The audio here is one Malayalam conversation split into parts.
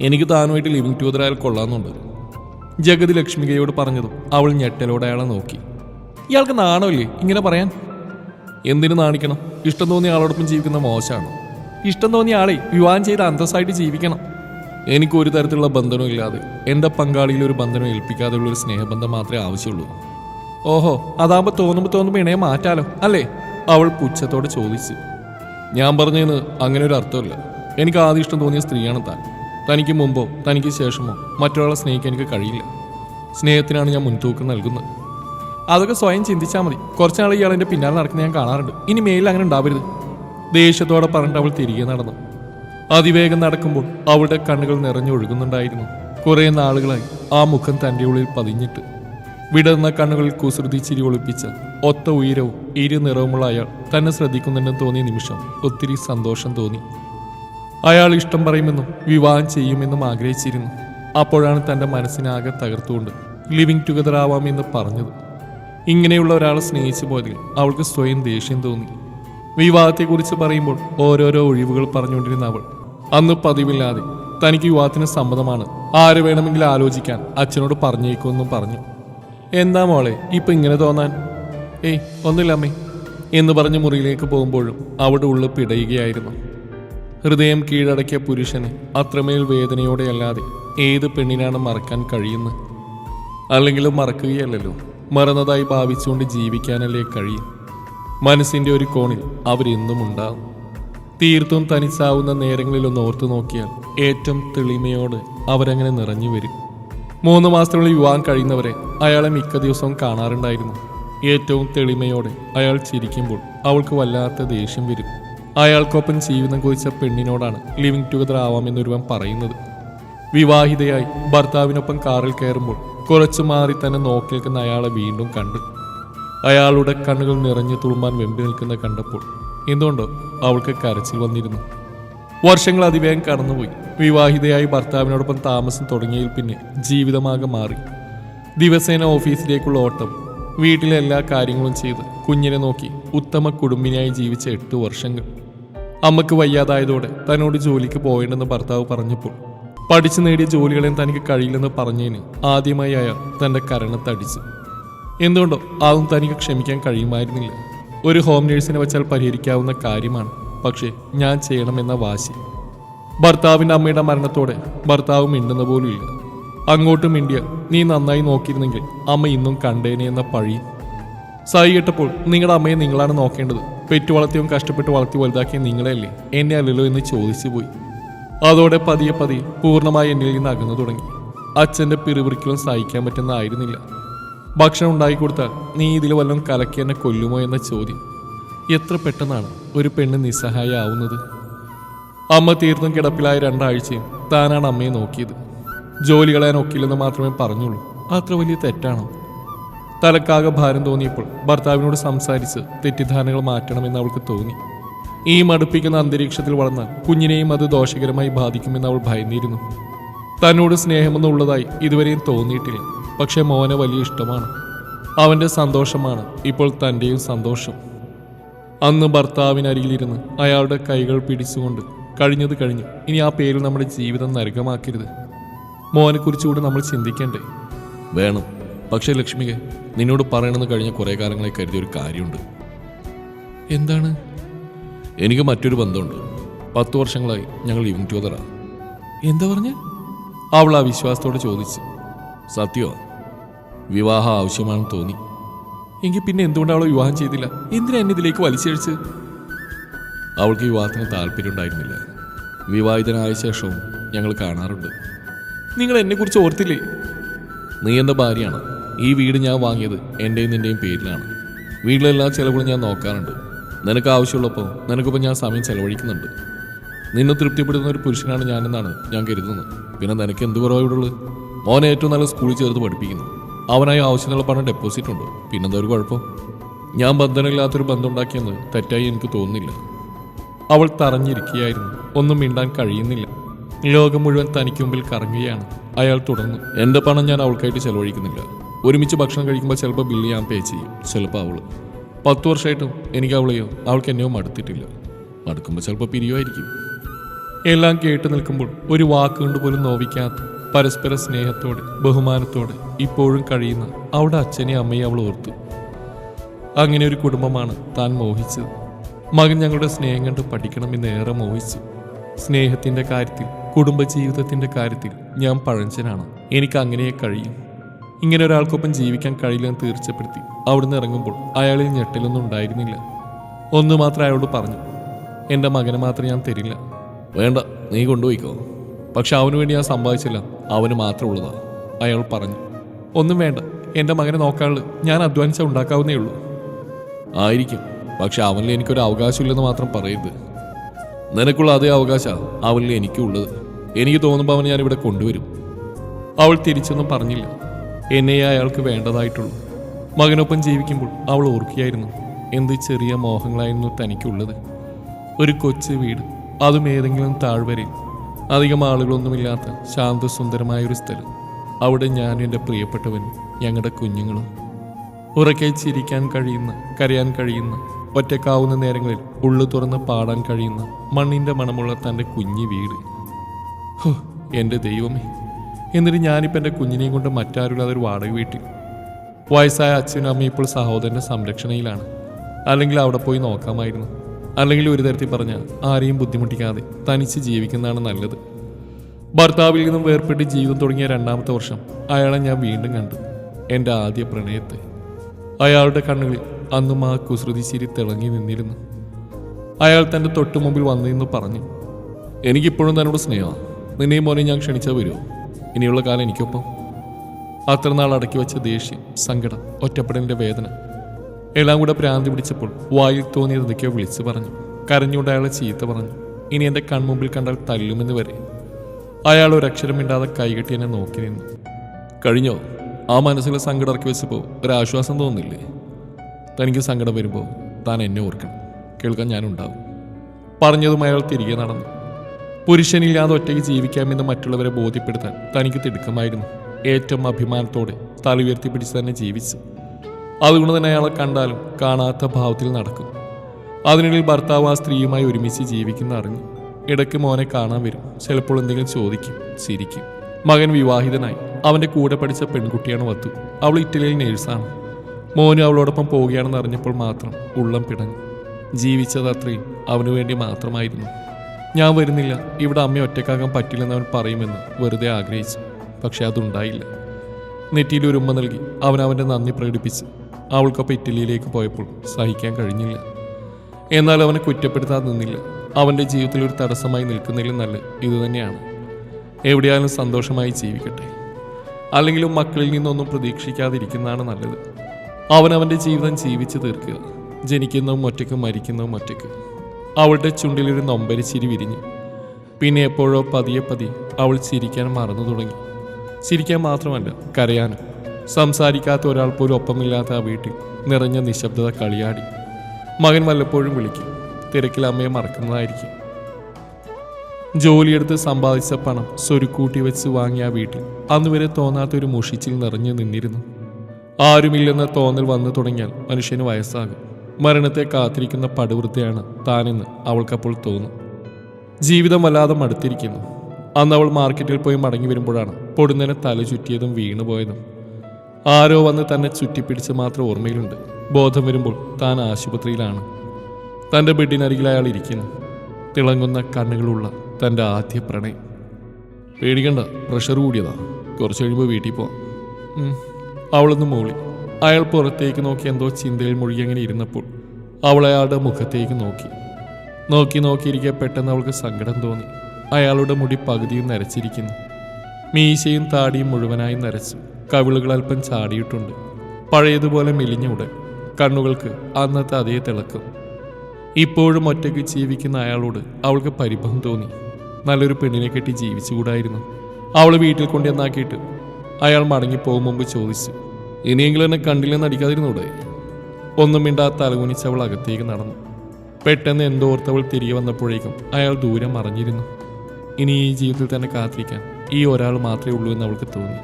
എനിക്ക് താനുമായിട്ട് ലിവിങ് ടുഗദർ അയാൾ കൊള്ളാമെന്നുണ്ട്. ജഗതി ലക്ഷ്മികയോട് പറഞ്ഞതും അവൾ ഞെട്ടലോടെ അയാളെ നോക്കി. ഇയാൾക്ക് നാണമില്ലേ? ഇങ്ങനെ പറയാൻ? എന്തിനു നാണിക്കണം? ഇഷ്ടം തോന്നിയ ആളോടൊപ്പം ജീവിക്കുന്ന മോശമാണ്? ഇഷ്ടം തോന്നിയ ആളെ വിവാഹം ചെയ്ത് അന്തസ്സായിട്ട് ജീവിക്കണം. എനിക്ക് ഒരു തരത്തിലുള്ള ബന്ധനവും ഇല്ലാതെ എന്റെ പങ്കാളിയിൽ ഒരു ബന്ധനം ഏൽപ്പിക്കാതെയുള്ള ഒരു സ്നേഹബന്ധം മാത്രമേ ആവശ്യമുള്ളൂ. ഓഹോ അതാകുമ്പോൾ തോന്നുമ്പോൾ തോന്നുമ്പോൾ ഇണയെ മാറ്റാലോ അല്ലേ? അവൾ പുച്ഛത്തോടെ ചോദിച്ചു. ഞാൻ പറഞ്ഞതിന് അങ്ങനെ ഒരു അർത്ഥമില്ല. എനിക്ക് ആദ്യം ഇഷ്ടം തോന്നിയ സ്ത്രീയാണ് താൻ. തനിക്ക് മുമ്പോ തനിക്ക് ശേഷമോ മറ്റൊരാളെ സ്നേഹിക്കാൻ എനിക്ക് കഴിയില്ല. സ്നേഹത്തിനാണ് ഞാൻ മുൻതൂക്കം നൽകുന്നത്. അതൊക്കെ സ്വയം ചിന്തിച്ചാൽ മതി. കുറച്ച് നാൾ ഇയാൾ എന്റെ പിന്നാലെ നടക്കുന്ന ഞാൻ കാണാറുണ്ട്. ഇനി മേലിൽ അങ്ങനെ ഉണ്ടാവരുത്. ദേഷ്യത്തോടെ പറഞ്ഞിട്ട് അവൾ തിരികെ നടന്നു. അതിവേഗം നടക്കുമ്പോൾ അവളുടെ കണ്ണുകൾ നിറഞ്ഞൊഴുകുന്നുണ്ടായിരുന്നു കുറേ നാളുകളായി ആ മുഖം തന്റെ ഉള്ളിൽ പതിഞ്ഞിട്ട്. വിടർന്ന കണ്ണുകളിൽ കുസൃതി ചിരി ഒളിപ്പിച്ച ഒത്ത ഉയരവും ഇരു നിറവുമുള്ള അയാൾ തന്നെ ശ്രദ്ധിക്കുന്നുണ്ടെന്ന് തോന്നിയ നിമിഷം ഒത്തിരി സന്തോഷം തോന്നി. അയാൾ ഇഷ്ടം പറയുമെന്നും വിവാഹം ചെയ്യുമെന്നും ആഗ്രഹിച്ചിരുന്നു. അപ്പോഴാണ് തന്റെ മനസ്സിനാകെ തകർത്തുകൊണ്ട് ലിവിങ് ടുഗദർ എന്ന് പറഞ്ഞത്. ഇങ്ങനെയുള്ള ഒരാളെ സ്നേഹിച്ചു പോയതിൽ അവൾക്ക് സ്വയം ദേഷ്യം തോന്നി. വിവാഹത്തെക്കുറിച്ച് പറയുമ്പോൾ ഓരോരോ ഒഴിവുകൾ പറഞ്ഞുകൊണ്ടിരുന്ന അവൾ അന്ന് പതിവില്ലാതെ തനിക്ക് വിവാഹത്തിന് സമ്മതമാണ് ആര് വേണമെങ്കിലും ആലോചിക്കാൻ അച്ഛനോട് പറഞ്ഞേക്കുമെന്നും പറഞ്ഞു. എന്താ മോളെ ഇപ്പം ഇങ്ങനെ തോന്നാൻ? ഏയ് ഒന്നുമില്ല അമ്മേ എന്ന് പറഞ്ഞ് മുറിയിലേക്ക് പോകുമ്പോഴും അവിടെ ഉള്ളു പിടയുകയായിരുന്നു. ഹൃദയം കീഴടക്കിയ പുരുഷന് അത്രമേൽ വേദനയോടെയല്ലാതെ ഏത് പെണ്ണിനാണ് മറക്കാൻ കഴിയുന്നത്? അല്ലെങ്കിലും മറക്കുകയല്ലല്ലോ. മറന്നതായി ഭാവിച്ചുകൊണ്ട് ജീവിക്കാനല്ലേ കഴിയും. മനസ്സിന്റെ ഒരു കോണിൽ അവരെന്നും ഉണ്ടാവും. തീർത്തും തനിച്ചാവുന്ന നേരങ്ങളിലൊന്ന് ഓർത്തു നോക്കിയാൽ ഏറ്റവും തെളിമയോട് അവരങ്ങനെ നിറഞ്ഞു വരും. മൂന്ന് മാസത്തിനുള്ളിൽ വിവാഹം കഴിയുന്നവരെ അയാളെ മിക്ക ദിവസവും കാണാറുണ്ടായിരുന്നു. ഏറ്റവും തെളിമയോടെ അയാൾ ചിരിക്കുമ്പോൾ അവൾക്ക് വല്ലാത്ത ദേഷ്യം വരും. അയാൾക്കൊപ്പം ജീവിതം കുറിച്ച പെണ്ണിനോടാണ് ലിവിങ് ടുഗദർ ആവാമെന്നൊരുവൻ പറയുന്നത്. വിവാഹിതയായി ഭർത്താവിനൊപ്പം കാറിൽ കയറുമ്പോൾ കുറച്ചു മാറി തന്നെ നോക്കി നിൽക്കുന്ന അയാളെ വീണ്ടും കണ്ടു. അയാളുടെ കണ്ണുകൾ നിറഞ്ഞു തുളുമ്പാൻ വെമ്പി നിൽക്കുന്ന കണ്ടപ്പോൾ എന്തുകൊണ്ടോ അവൾക്ക് കരച്ചിൽ വന്നിരുന്നു. വർഷങ്ങൾ അതിവേഗം കടന്നുപോയി. വിവാഹിതയായി ഭർത്താവിനോടൊപ്പം താമസം തുടങ്ങിയതിൽ പിന്നെ ജീവിതമാകെ മാറി. ദിവസേന ഓഫീസിലേക്കുള്ള ഓട്ടം വീട്ടിലെ എല്ലാ കാര്യങ്ങളും ചെയ്ത് കുഞ്ഞിനെ നോക്കി ഉത്തമ കുടുംബിനിയായി ജീവിച്ച എട്ട് വർഷങ്ങൾ. അമ്മയ്ക്ക് വയ്യാതായതോടെ തന്നോട് ജോലിക്ക് പോകേണ്ടെന്ന് ഭർത്താവ് പറഞ്ഞപ്പോൾ പഠിച്ചു നേടിയ ജോലികളെ തനിക്ക് കഴിയില്ലെന്ന് പറഞ്ഞതിന് ആദ്യമായി അയാൾ തന്റെ കരണത്തടിച്ചു. എന്തുകൊണ്ടോ അതും തനിക്ക് ക്ഷമിക്കാൻ കഴിയുമായിരുന്നില്ല. ഒരു ഹോം നേഴ്സിനെ വെച്ചാൽ പരിഹരിക്കാവുന്ന കാര്യമാണ് പക്ഷേ ഞാൻ ചെയ്യണമെന്ന വാശി. ഭർത്താവിന്റെ അമ്മയുടെ മരണത്തോടെ ഭർത്താവ് മിണ്ടുന്ന പോലും ഇല്ല. അങ്ങോട്ടും ഇന്ത്യ നീ നന്നായി നോക്കിയിരുന്നെങ്കിൽ അമ്മ ഇന്നും കണ്ടേനെ എന്ന പഴി. സായി കേട്ടപ്പോൾ നിങ്ങളുടെ അമ്മയെ നിങ്ങളാണ് നോക്കേണ്ടത്. പെറ്റു വളർത്തിയും കഷ്ടപ്പെട്ട് വളർത്തി വലുതാക്കിയ നിങ്ങളെയല്ലേ? എന്നെ അല്ലല്ലോ എന്ന് ചോദിച്ചു പോയി. അതോടെ പതിയെ പതിയെ പൂർണമായി എന്നിൽ നിന്ന് അകന്നു തുടങ്ങി. അച്ഛന്റെ പിറുപിറുക്കലും സഹിക്കാൻ പറ്റുന്നതായിരുന്നില്ല ഭക്ഷണം ഉണ്ടാക്കി കൊടുത്താൽ നീ ഇതിൽ വല്ലതും കലക്കി എന്നെ കൊല്ലുമോ എന്ന ചോദ്യം. എത്ര പെട്ടെന്നാണ് ഒരു പെണ്ണ് നിസ്സഹായാവുന്നത് അമ്മ തീർത്തും കിടപ്പിലായ രണ്ടാഴ്ചയും താനാണ് അമ്മയെ നോക്കിയത്. ജോലി കളയാൻ ഒക്കില്ലെന്ന് മാത്രമേ പറഞ്ഞുള്ളൂ. അത്ര വലിയ തെറ്റാണോ? തലക്കാകെ ഭാരം തോന്നിയപ്പോൾ ഭർത്താവിനോട് സംസാരിച്ച് തെറ്റിദ്ധാരണകൾ മാറ്റണമെന്ന് അവൾക്ക് തോന്നി. ഈ മടുപ്പിക്കുന്ന അന്തരീക്ഷത്തിൽ വളർന്നാൽ കുഞ്ഞിനെയും അത് ദോഷകരമായി ബാധിക്കുമെന്ന് അവൾ ഭയന്നിരുന്നു. തന്നോട് സ്നേഹമെന്നുള്ളതായി ഇതുവരെയും തോന്നിയിട്ടില്ല. പക്ഷേ മോനെ വലിയ ഇഷ്ടമാണ്. അവന്റെ സന്തോഷമാണ് ഇപ്പോൾ തന്റെയും സന്തോഷം. അന്ന് ഭർത്താവിനരികിലിരുന്ന് അയാളുടെ കൈകൾ പിടിച്ചുകൊണ്ട് കഴിഞ്ഞത് കഴിഞ്ഞു ഇനി ആ പേരിൽ നമ്മുടെ ജീവിതം നരകമാക്കരുത്. മോനെക്കുറിച്ചുകൂടെ നമ്മൾ ചിന്തിക്കണ്ടേ? വേണം. പക്ഷേ ലക്ഷ്മിക നിന്നോട് പറയണമെന്ന് കഴിഞ്ഞ കുറേ കാലങ്ങളെ കരുതിയ ഒരു കാര്യമുണ്ട്. എന്താണ്? എനിക്ക് മറ്റൊരു ബന്ധമുണ്ട്. പത്ത് വർഷങ്ങളായി ഞങ്ങൾ ലിവിങ് ടുഗദറാണ് എന്താ പറഞ്ഞ? അവൾ ആ വിശ്വാസത്തോടെ ചോദിച്ചു. സത്യോ? വിവാഹം ആവശ്യമാണെന്ന് തോന്നി. എങ്കിൽ പിന്നെ എന്തുകൊണ്ടാണ് അവൾ വിവാഹം ചെയ്തില്ല? എന്തിനാ എന്നെ ഇതിലേക്ക് വലിച്ചഴിച്ച്? അവൾക്ക് വിവാഹത്തിന് താല്പര്യമുണ്ടായിരുന്നില്ല വിവാഹിതനായ ശേഷവും ഞങ്ങൾ കാണാറുണ്ട്. നിങ്ങൾ എന്നെക്കുറിച്ച് ഓർത്തില്ലേ? നീ എന്താ ഭാര്യയാണ്? ഈ വീട് ഞാൻ വാങ്ങിയത് എന്റെയും നിന്റെയും പേരിലാണ്. വീട്ടിലെല്ലാ ചിലവുകളും ഞാൻ നോക്കാറുണ്ട്. നിനക്ക് ആവശ്യമുള്ളപ്പോൾ നിനക്കിപ്പോൾ ഞാൻ സമയം ചെലവഴിക്കുന്നുണ്ട്. നിന്നെ തൃപ്തിപ്പെടുത്തുന്ന ഒരു പുരുഷനാണ് ഞാനെന്നാണ് ഞാൻ കരുതുന്നത്. പിന്നെ നിനക്ക് എന്ത് ഉള്ളത് മോനെ ഏറ്റവും നല്ല സ്കൂളിൽ ചേർത്ത് പഠിപ്പിക്കുന്നു. അവനായി ആവശ്യമുള്ള പണം ഡെപ്പോസിറ്റ് ഉണ്ട്. പിന്നെന്താ ഒരു കുഴപ്പം? ഞാൻ ബന്ധനമില്ലാത്തൊരു ബന്ധം ഉണ്ടാക്കിയെന്ന് തെറ്റായി എനിക്ക് തോന്നുന്നില്ല. അവൾ തറഞ്ഞിരിക്കുകയായിരുന്നു. ഒന്നും മിണ്ടാൻ കഴിയുന്നില്ല. ലോകം മുഴുവൻ തനിക്ക് മുമ്പിൽ കറങ്ങുകയാണ്. അയാൾ തുടർന്നു. എന്റെ പണം ഞാൻ അവൾക്കായിട്ട് ചെലവഴിക്കുന്നില്ല. ഒരുമിച്ച് ഭക്ഷണം കഴിക്കുമ്പോൾ ചിലപ്പോൾ ബില്ല് ഞാൻ പേ ചെയ്യും. ചിലപ്പോൾ അവൾ. പത്ത് വർഷമായിട്ടും എനിക്ക് അവളെയോ അവൾക്ക് എന്നെയോ മടുത്തിട്ടില്ല. മടുക്കുമ്പോൾ ചിലപ്പോൾ പിരിയുമായിരിക്കും. എല്ലാം കേട്ട് നിൽക്കുമ്പോൾ ഒരു വാക്കുകൊണ്ട് പോലും നോവിക്കാത്ത പരസ്പര സ്നേഹത്തോടെ ബഹുമാനത്തോടെ ഇപ്പോഴും കഴിയുന്ന അവിടെ അച്ഛനെ അമ്മയെ അവൾ ഓർത്തു. അങ്ങനെ ഒരു കുടുംബമാണ് താൻ മോഹിച്ചത്. മകൻ ഞങ്ങളുടെ സ്നേഹം കണ്ട് പഠിക്കണമെന്ന് ഏറെ മോഹിച്ചു. സ്നേഹത്തിന്റെ കാര്യത്തിൽ കുടുംബജീവിതത്തിന്റെ കാര്യത്തിൽ ഞാൻ പഴഞ്ചനാണ്. എനിക്ക് അങ്ങനെയേ കഴിയും. ഇങ്ങനെ ഒരാൾക്കൊപ്പം ജീവിക്കാൻ കഴിയില്ലെന്ന് തീർച്ചപ്പെടുത്തി അവിടുന്ന് ഇറങ്ങുമ്പോൾ അയാളിൽ ഞെട്ടലൊന്നും ഉണ്ടായിരുന്നില്ല. ഒന്ന് മാത്രം അയാളോട് പറഞ്ഞു എന്റെ മകനെ മാത്രം ഞാൻ തരില്ല. വേണ്ട നീ കൊണ്ടുപോയിക്കോ. പക്ഷെ അവന് വേണ്ടി ഞാൻ സമ്പാദിച്ചില്ല അവന് മാത്രം ഉള്ളതാ അയാൾ പറഞ്ഞു. ഒന്നും വേണ്ട എന്റെ മകനെ നോക്കാനുള്ള ഞാൻ അധ്വാനിച്ച ഉണ്ടാക്കാവുന്നേ ഉള്ളൂ. ആയിരിക്കും പക്ഷെ അവനിൽ എനിക്കൊരു അവകാശമില്ലെന്ന് മാത്രം പറയരുത്. നിനക്കുള്ള അതേ അവകാശമാണ് അവനിൽ എനിക്കുള്ളത്. എനിക്ക് തോന്നുമ്പോൾ അവനെ ഞാൻ ഇവിടെ കൊണ്ടുവരും. അവൾ തിരിച്ചൊന്നും പറഞ്ഞില്ല. എന്നെയേ അയാൾക്ക് വേണ്ടതായിട്ടുള്ളൂ. മകനൊപ്പം ജീവിക്കുമ്പോൾ അവൾ ഓർക്കുകയായിരുന്നു എന്ത് ചെറിയ മോഹങ്ങളായിരുന്നു തനിക്കുള്ളത്. ഒരു കൊച്ചു വീട് അതും ഏതെങ്കിലും താഴ്വരയിൽ. അധികം ആളുകളൊന്നുമില്ലാത്ത ശാന്തസുന്ദരമായ ഒരു സ്ഥലം. അവിടെ ഞാൻ എന്റെ പ്രിയപ്പെട്ടവനും ഞങ്ങളുടെ കുഞ്ഞുങ്ങളും. ഉറക്കെ ചിരിക്കാൻ കഴിയുന്ന കരയാൻ കഴിയുന്ന ഒറ്റക്കാവുന്ന നേരങ്ങളിൽ ഉള്ളു തുറന്ന് പാടാൻ കഴിയുന്ന മണ്ണിന്റെ മണമുള്ള തന്റെ കുഞ്ഞു വീട്. എന്റെ ദൈവമേ. എന്നിട്ട് ഞാനിപ്പോൾ എന്റെ കുഞ്ഞിനെയും കൊണ്ട് മറ്റാരുമില്ലാതെ ഒരു വാടക വീട്ടിൽ. വയസ്സായ അച്ഛനും അമ്മയും ഇപ്പോൾ സഹോദരന്റെ സംരക്ഷണയിലാണ്. അല്ലെങ്കിൽ അവിടെ പോയി നോക്കാമായിരുന്നു. അല്ലെങ്കിൽ ഒരു തരത്തിൽ പറഞ്ഞാൽ ആരെയും ബുദ്ധിമുട്ടിക്കാതെ തനിച്ച് ജീവിക്കുന്നതാണ് നല്ലത്. ഭർത്താവിൽ നിന്നും വേർപെട്ട് ജീവിതം തുടങ്ങിയ രണ്ടാമത്തെ വർഷം അയാളെ ഞാൻ വീണ്ടും കണ്ടു. എന്റെ ആദ്യ പ്രണയത്തെ. അയാളുടെ കണ്ണുകളിൽ അന്നും ആ കുസൃതി ചിരി തിളങ്ങി നിന്നിരുന്നു. അയാൾ തന്റെ തൊട്ടുമുമ്പിൽ വന്നിരുന്നു പറഞ്ഞു എനിക്കിപ്പോഴും തന്നോട് സ്നേഹമാണ് നിന്നെയും മോനെ ഞാൻ ക്ഷണിച്ചാൽ വരുമോ ഇനിയുള്ള കാലം എനിക്കൊപ്പം. അത്ര നാൾ അടക്കി വെച്ച ദേഷ്യം സങ്കടം ഒറ്റപ്പെടലിന്റെ വേദന എല്ലാം കൂടെ ഭ്രാന്തി പിടിച്ചപ്പോൾ വായിൽ തോന്നിയത് എന്തൊക്കെയോ വിളിച്ചു പറഞ്ഞു. കരഞ്ഞുകൊണ്ട് അയാളെ ചീത്ത പറഞ്ഞു. ഇനി എന്റെ കൺമുമ്പിൽ കണ്ടാൽ തല്ലുമെന്ന് വരെ. അയാൾ ഒരക്ഷരം മിണ്ടാതെ കൈകെട്ടി എന്നെ നോക്കി നിന്നു. കഴിഞ്ഞോ? ആ മനസ്സിലെ സങ്കടം ഇറക്കി വെച്ചപ്പോൾ ഒരാശ്വാസം തോന്നില്ലേ? തനിക്ക് സങ്കടം വരുമ്പോൾ താൻ എന്നെ ഓർക്കണം. കേൾക്കാൻ ഞാനുണ്ടാവും. പറഞ്ഞതും അയാൾ തിരികെ നടന്നു. പുരുഷനില്ലാതെ ഒറ്റയ്ക്ക് ജീവിക്കാമെന്ന് മറ്റുള്ളവരെ ബോധ്യപ്പെടുത്താൻ തനിക്ക് തിടുക്കമായിരുന്നു. ഏറ്റവും അഭിമാനത്തോടെ തല ഉയർത്തി പിടിച്ച് തന്നെ ജീവിച്ചു. അതുകൊണ്ട് തന്നെ അയാളെ കണ്ടാലും കാണാത്ത ഭാവത്തിൽ നടക്കും. അതിനിടയിൽ ഭർത്താവ് ആ സ്ത്രീയുമായി ഒരുമിച്ച് ജീവിക്കുന്ന അറിഞ്ഞു ഇടയ്ക്ക് മോനെ കാണാൻ വരും. ചിലപ്പോൾ എന്തെങ്കിലും ചോദിക്കും ചിരിക്കും. മകൻ വിവാഹിതനായി. അവന്റെ കൂടെ പഠിച്ച പെൺകുട്ടിയാണ് വത്തു. അവൾ ഇറ്റലിയിൽ നേഴ്സാണ്. മോനും അവളോടൊപ്പം പോവുകയാണെന്ന് അറിഞ്ഞപ്പോൾ മാത്രം ഉള്ളം പിടഞ്ഞു. ജീവിച്ചത് അത്രയും അവനു വേണ്ടി മാത്രമായിരുന്നു. ഞാൻ വരുന്നില്ല. ഇവിടെ അമ്മ ഒറ്റക്കാകാൻ പറ്റില്ലെന്ന് അവൻ പറയുമെന്ന് വെറുതെ ആഗ്രഹിച്ചു. പക്ഷെ അതുണ്ടായില്ല. നെറ്റിയിൽ ഒരു ഉമ്മ നൽകി അവൻ അവന്റെ നന്ദി പ്രകടിപ്പിച്ച് അവൾക്കൊപ്പം ഇറ്റലിയിലേക്ക് പോയപ്പോൾ സഹിക്കാൻ കഴിഞ്ഞില്ല. എന്നാൽ അവനെ കുറ്റപ്പെടുത്താൻ നിന്നില്ല. അവന്റെ ജീവിതത്തിൽ ഒരു തടസ്സമായി നിൽക്കുന്നതിലും നല്ല ഇതുതന്നെയാണ് എവിടെയായാലും സന്തോഷമായി ജീവിക്കട്ടെ. അല്ലെങ്കിലും മക്കളിൽ നിന്നൊന്നും പ്രതീക്ഷിക്കാതിരിക്കുന്നതാണ് നല്ലത്. അവൻ അവന്റെ ജീവിതം ജീവിച്ചു തീർക്കുക. ജനിക്കുന്നതും ഒറ്റയ്ക്ക് മരിക്കുന്നതും ഒറ്റയ്ക്ക്. അവളുടെ ചുണ്ടിലൊരു നൊമ്പരിച്ചിരി വിരിഞ്ഞു. പിന്നെ എപ്പോഴോ പതിയെ പതിയെ അവൾ ചിരിക്കാൻ മറന്നു തുടങ്ങി. ചിരിക്കാൻ മാത്രമല്ല കരയാനും. സംസാരിക്കാത്ത ഒരാൾ പോലും ഒപ്പമില്ലാത്ത ആ വീട്ടിൽ നിറഞ്ഞ നിശബ്ദത കളിയാടി. മകൻ വല്ലപ്പോഴും വിളിക്കും. തിരക്കിൽ അമ്മയെ മറക്കുന്നതായിരിക്കും. ജോലിയെടുത്ത് സമ്പാദിച്ച പണം സ്വരുക്കൂട്ടി വെച്ച് വാങ്ങിയ ആ വീട്ടിൽ അന്നുവരെ തോന്നാത്ത ഒരു മുഷിച്ചിൽ നിറഞ്ഞു നിന്നിരുന്നു. ആരുമില്ലെന്ന തോന്നൽ വന്നു തുടങ്ങിയാൽ മനുഷ്യന് വയസ്സാകും. മരണത്തെ കാത്തിരിക്കുന്ന പടുവൃത്തിയാണ് താനെന്ന് അവൾക്കപ്പോൾ തോന്നും. ജീവിതം വല്ലാതെ മടുത്തിരിക്കുന്നു. അന്ന് അവൾ മാർക്കറ്റിൽ പോയി മടങ്ങി വരുമ്പോഴാണ് പൊടുന്നനെ തല ചുറ്റിയതും വീണുപോയതും ആരോ വന്ന് തന്നെ ചുറ്റിപ്പിടിച്ച് മാത്രം ഓർമ്മയിലുണ്ട്. ബോധം വരുമ്പോൾ താൻ ആശുപത്രിയിലാണ്. തന്റെ ബെഡിനരികിൽ അയാൾ ഇരിക്കുന്നു. തിളങ്ങുന്ന കണ്ണുകളുള്ള തന്റെ ആദ്യ പ്രണയം. പേടിക്കണ്ട പ്രഷർ കൂടിയതാ. കുറച്ച് കഴിയുമ്പോൾ വീട്ടിൽ പോവാം. അവളൊന്ന് മൂളി. അയാൾ പുറത്തേക്ക് നോക്കി എന്തോ ചിന്തയിൽ മുഴുകി അങ്ങനെ ഇരുന്നപ്പോൾ അവൾ അയാളുടെ മുഖത്തേക്ക് നോക്കി. നോക്കി നോക്കിയിരിക്കെ പെട്ടെന്ന് അവൾക്ക് സങ്കടം തോന്നി. അയാളുടെ മുടി പകുതിയും നരച്ചിരിക്കുന്നു. മീശയും താടിയും മുഴുവനായി നരച്ചു. കവിളുകൾ അല്പം ചാടിയിട്ടുണ്ട്. പഴയതുപോലെ മെലിഞ്ഞ ഉടൻ കണ്ണുകൾക്ക് അന്നത്തെ അതേ തിളക്കം. ഇപ്പോഴും ഒറ്റയ്ക്ക് ജീവിക്കുന്ന അയാളോട് അവൾക്ക് പരിഭവം തോന്നി. നല്ലൊരു പെണ്ണിനെ കെട്ടി ജീവിച്ചുകൂടായിരുന്നു. അവൾ വീട്ടിൽ കൊണ്ടുവന്നാക്കിയിട്ട് അയാൾ മടങ്ങിപ്പോകും മുമ്പ് ചോദിച്ചു. ഇനിയെങ്കിലും എന്നെ കണ്ടില്ലെന്ന് അടിക്കാതിരുന്നൂടെ? ഒന്നും മിണ്ടാ തലകുനിച്ച് അവൾ അകത്തേക്ക് നടന്നു. പെട്ടെന്ന് എന്തോർത്തവൾ തിരികെ വന്നപ്പോഴേക്കും അയാൾ ദൂരം മറിഞ്ഞിരുന്നു. ഇനി ഈ ജീവിതത്തിൽ തന്നെ കാത്തിരിക്കാൻ ഈ ഒരാൾ മാത്രമേ ഉള്ളൂ എന്ന് അവൾക്ക് തോന്നി.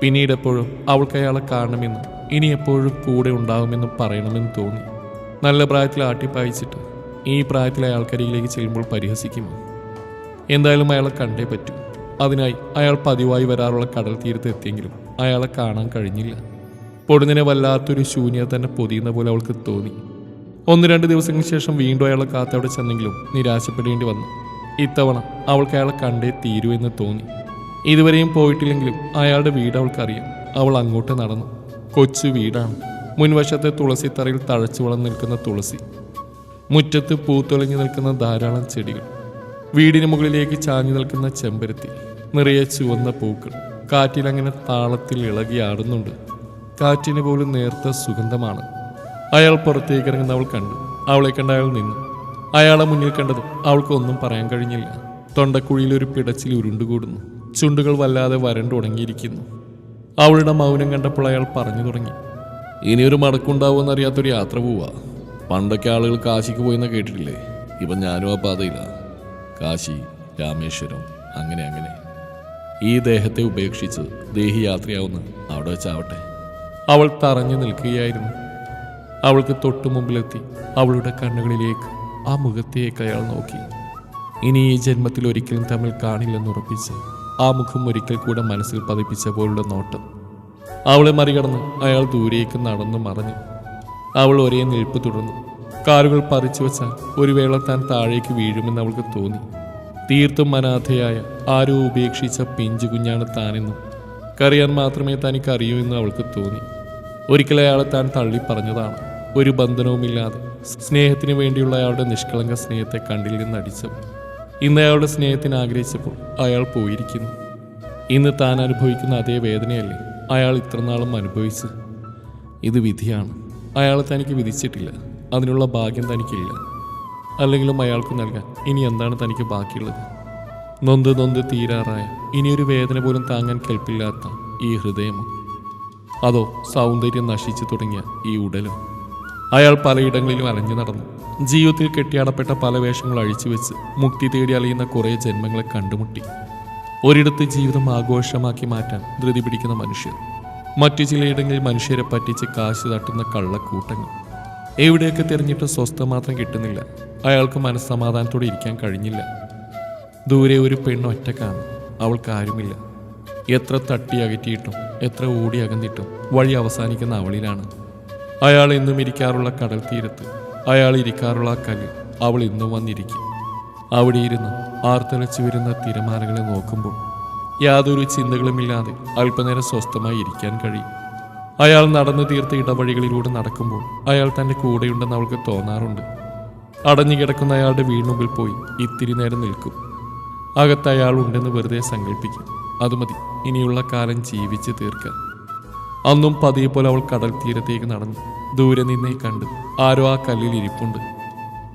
പിന്നീട് എപ്പോഴും അവൾക്ക് അയാളെ കാണണമെന്നും ഇനി എപ്പോഴും കൂടെ ഉണ്ടാകുമെന്നും പറയണമെന്ന് തോന്നി. നല്ല പ്രായത്തിൽ ആട്ടിപ്പായിച്ചിട്ട് ഈ പ്രായത്തിൽ അയാൾക്കരികിലേക്ക് ചെല്ലുമ്പോൾ പരിഹസിക്കുമോ? എന്തായാലും അയാളെ കണ്ടേ പറ്റൂ. അതിനായി അയാൾ പതിവായി വരാറുള്ള കടൽ തീരത്ത് എത്തിയെങ്കിലും അയാളെ കാണാൻ കഴിഞ്ഞില്ല. പൊടുന്നിനെ വല്ലാത്തൊരു ശൂന്യത തന്നെ പൊതിയുന്ന പോലെ അവൾക്ക് തോന്നി. ഒന്ന് രണ്ട് ദിവസങ്ങൾക്ക് ശേഷം വീണ്ടും അയാളെ കാത്തവിടെ ചെന്നെങ്കിലും നിരാശപ്പെടേണ്ടി വന്നു. ഇത്തവണ അവൾക്ക് അയാളെ കണ്ടേ തീരൂ എന്ന് തോന്നി. ഇതുവരെയും പോയിട്ടില്ലെങ്കിലും അയാളുടെ വീട് അവൾക്കറിയാം. അവൾ അങ്ങോട്ട് നടന്നു. കൊച്ചു വീടാണ്. മുൻവശത്തെ തുളസി തറയിൽ തഴച്ചു വളർന്നു നിൽക്കുന്ന തുളസി. മുറ്റത്ത് പൂത്തൊളിഞ്ഞു നിൽക്കുന്ന ധാരാളം ചെടികൾ. വീടിന് മുകളിലേക്ക് ചാഞ്ഞു നിൽക്കുന്ന ചെമ്പരത്തി. നിറയെ ചുവന്ന പൂക്കൾ. കാറ്റിലങ്ങനെ താളത്തിൽ ഇളകി ആടുന്നുണ്ട്. കാറ്റിന് പോലും നേർത്ത സുഗന്ധമാണ്. അയാൾ പുറത്തേക്ക് ഇറങ്ങുന്ന അവൾ കണ്ടു. അവളെ കണ്ട അയാൾ നിന്നു. അയാളെ മുന്നിൽ കണ്ടതും അവൾക്കൊന്നും പറയാൻ കഴിഞ്ഞില്ല. തൊണ്ടക്കുഴിയിൽ ഒരു പിടച്ചിൽ ഉരുണ്ടുകൂടുന്നു. ചുണ്ടുകൾ വല്ലാതെ വരണ്ടുടങ്ങിയിരിക്കുന്നു അവളുടെ മൗനം കണ്ടപ്പോൾ അയാൾ പറഞ്ഞു തുടങ്ങി. ഇനിയൊരു മടക്കുണ്ടാവുമെന്ന് അറിയാത്തൊരു യാത്ര പോവാ. പണ്ടൊക്കെ ആളുകൾ കാശിക്ക് പോയെന്ന് കേട്ടിട്ടില്ലേ? ഇപ്പം ഞാനും ആ പാതയില്ല കാശി രാമേശ്വരം അങ്ങനെ അങ്ങനെ. ഈ ദേഹത്തെ ഉപേക്ഷിച്ച് ദേഹി യാത്രയാവുന്ന അവിടെ വെച്ചാവട്ടെ. അവൾ തറഞ്ഞു നിൽക്കുകയായിരുന്നു. അവൾക്ക് തൊട്ടു മുമ്പിലെത്തി. അവളുടെ കണ്ണുകളിലേക്ക് ആ മുഖത്തേക്ക് അയാൾ നോക്കി. ഇനി ഈ ജന്മത്തിൽ ഒരിക്കലും തമ്മിൽ കാണില്ലെന്ന് ഉറപ്പിച്ച് ആ മുഖം ഒരിക്കൽ കൂടെ മനസ്സിൽ പതിപ്പിച്ച പോലുള്ള നോട്ടം. അവളെ മറികടന്ന് അയാൾ ദൂരേക്ക് നടന്നു മറഞ്ഞു. അവൾ ഒരേ നിൽപ്പ് തുടർന്നു. കാലുകൾ പറിച്ചു വച്ചാൽ ഒരു വേള താൻ താഴേക്ക് വീഴുമെന്ന് അവൾക്ക് തോന്നി. തീർത്തും അനാഥയായ ആരോ ഉപേക്ഷിച്ച പിഞ്ചു കുഞ്ഞാണ് താനെന്നും കറിയാൻ മാത്രമേ തനിക്ക് അറിയൂ എന്ന് അവൾക്ക് തോന്നി. ഒരിക്കൽ അയാളെ താൻ തള്ളി പറഞ്ഞതാണ്. ഒരു ബന്ധനവുമില്ലാതെ സ്നേഹത്തിന് വേണ്ടിയുള്ള അയാളുടെ നിഷ്കളങ്ക സ്നേഹത്തെ കണ്ടിൽ നിന്ന് അടിച്ചപ്പോൾ. ഇന്ന് അയാളുടെ സ്നേഹത്തിന് ആഗ്രഹിച്ചപ്പോൾ അയാൾ പോയിരിക്കുന്നു. ഇന്ന് താൻ അനുഭവിക്കുന്ന അതേ വേദനയല്ലേ അയാൾ ഇത്രനാളും അനുഭവിച്ച് ഇത് വിധിയാണ്. അയാൾ തനിക്ക് വിധിച്ചിട്ടില്ല. അതിനുള്ള ഭാഗ്യം തനിക്കില്ല. അല്ലെങ്കിലും അയാൾക്ക് നൽകാൻ ഇനി എന്താണ് തനിക്ക് ബാക്കിയുള്ളത്? നൊന്ത് നൊന്ത് തീരാറായ. ഇനിയൊരു വേദന പോലും താങ്ങാൻ കേൾപ്പില്ലാത്ത ഈ ഹൃദയമോ അതോ സൗന്ദര്യം നശിച്ചു തുടങ്ങിയ ഈ ഉടലോ. അയാൾ പലയിടങ്ങളിലും അലഞ്ഞു നടന്നു. ജീവിതത്തിൽ കെട്ടിയാടപ്പെട്ട പല വേഷങ്ങൾ അഴിച്ചു വെച്ച് മുക്തി തേടി അലയുന്ന കുറേ ജന്മങ്ങളെ കണ്ടുമുട്ടി. ഒരിടത്ത് ജീവിതം ആഘോഷമാക്കി മാറ്റാൻ ധൃതി പിടിക്കുന്ന മനുഷ്യർ. മറ്റു ചിലയിടങ്ങളിൽ മനുഷ്യരെ പറ്റിച്ച് കാശ് തട്ടുന്ന കള്ളക്കൂട്ടങ്ങൾ. എവിടെയൊക്കെ തിരഞ്ഞിട്ട് സ്വസ്ഥ മാത്രം കിട്ടുന്നില്ല. അയാൾക്ക് മനസ്സമാധാനത്തോടെ ഇരിക്കാൻ കഴിഞ്ഞില്ല. ദൂരെ ഒരു പെണ്ണ് ഒറ്റക്കാണ്. അവൾക്ക് ആരുമില്ല. എത്ര തട്ടി അകറ്റിയിട്ടും എത്ര ഓടി അകന്നിട്ടും വഴി അവസാനിക്കുന്ന അവളിലാണ്. അയാൾ എന്നും ഇരിക്കാറുള്ള കടൽ തീരത്ത് അയാൾ ഇരിക്കാറുള്ള കൽ അവൾ ഇന്നും വന്നിരിക്കും. അവിടെ ഇരുന്ന് ആർത്തലച്ചു വരുന്ന തിരമാലകളെ നോക്കുമ്പോൾ യാതൊരു ചിന്തകളുമില്ലാതെ അല്പനേരം സ്വസ്ഥമായി ഇരിക്കാൻ കഴിയും. അയാൾ നടന്നു തീർത്ത ഇടവഴികളിലൂടെ നടക്കുമ്പോൾ അയാൾ തന്റെ കൂടെയുണ്ടെന്ന് അവൾക്ക് തോന്നാറുണ്ട്. അടഞ്ഞു കിടക്കുന്ന അയാളുടെ വീടിനുമ്പിൽ പോയി ഇത്തിരി നേരം നിൽക്കും. അകത്ത് അയാൾ ഉണ്ടെന്ന് വെറുതെ സങ്കല്പിക്കും അത് മതി. ഇനിയുള്ള കാലം ജീവിച്ച് തീർക്കാൻ അന്നും പതിയെ പോലെ അവൾ കടൽ തീരത്തേക്ക് നടന്നു. ദൂരെ നിന്നേ കണ്ടു. ആരോ ആ കല്ലിൽ ഇരിപ്പുണ്ട്.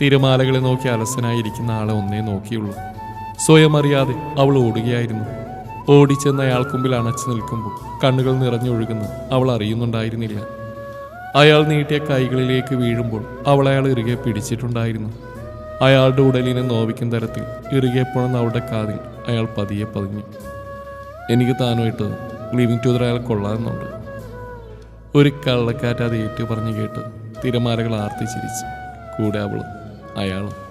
തിരമാലകളെ നോക്കി അലസനായിരിക്കുന്ന ആളെ ഒന്നേ നോക്കിയുള്ളൂ. സ്വയം അറിയാതെ അവൾ ഓടുകയായിരുന്നു. ഓടിച്ചെന്ന അയാൾക്ക് മുമ്പിൽ അണച്ചു നിൽക്കുമ്പോൾ കണ്ണുകൾ നിറഞ്ഞൊഴുകുന്ന അവൾ അറിയുന്നുണ്ടായിരുന്നില്ല. അയാൾ നീട്ടിയ കൈകളിലേക്ക് വീഴുമ്പോൾ അവൾ അയാൾ ഇറുകെ പിടിച്ചിട്ടുണ്ടായിരുന്നു. അയാളുടെ ഉടലിനെ നോവിക്കും തരത്തിൽ ഇറുകിയപ്പോഴെന്ന് അവളുടെ കാതിൽ അയാൾ പതിയെ പതിഞ്ഞു. എനിക്ക് താനുമായിട്ട് ലിവിങ് ടുദർ അയാൾ കൊള്ളാമെന്നുണ്ട്. ഒരു കള്ളക്കാറ്റ് അത് ഏറ്റു പറഞ്ഞു കേട്ട് തിരമാലകൾ ആർത്തി ചിരിച്ചു. കൂടെ അവളും അയാളും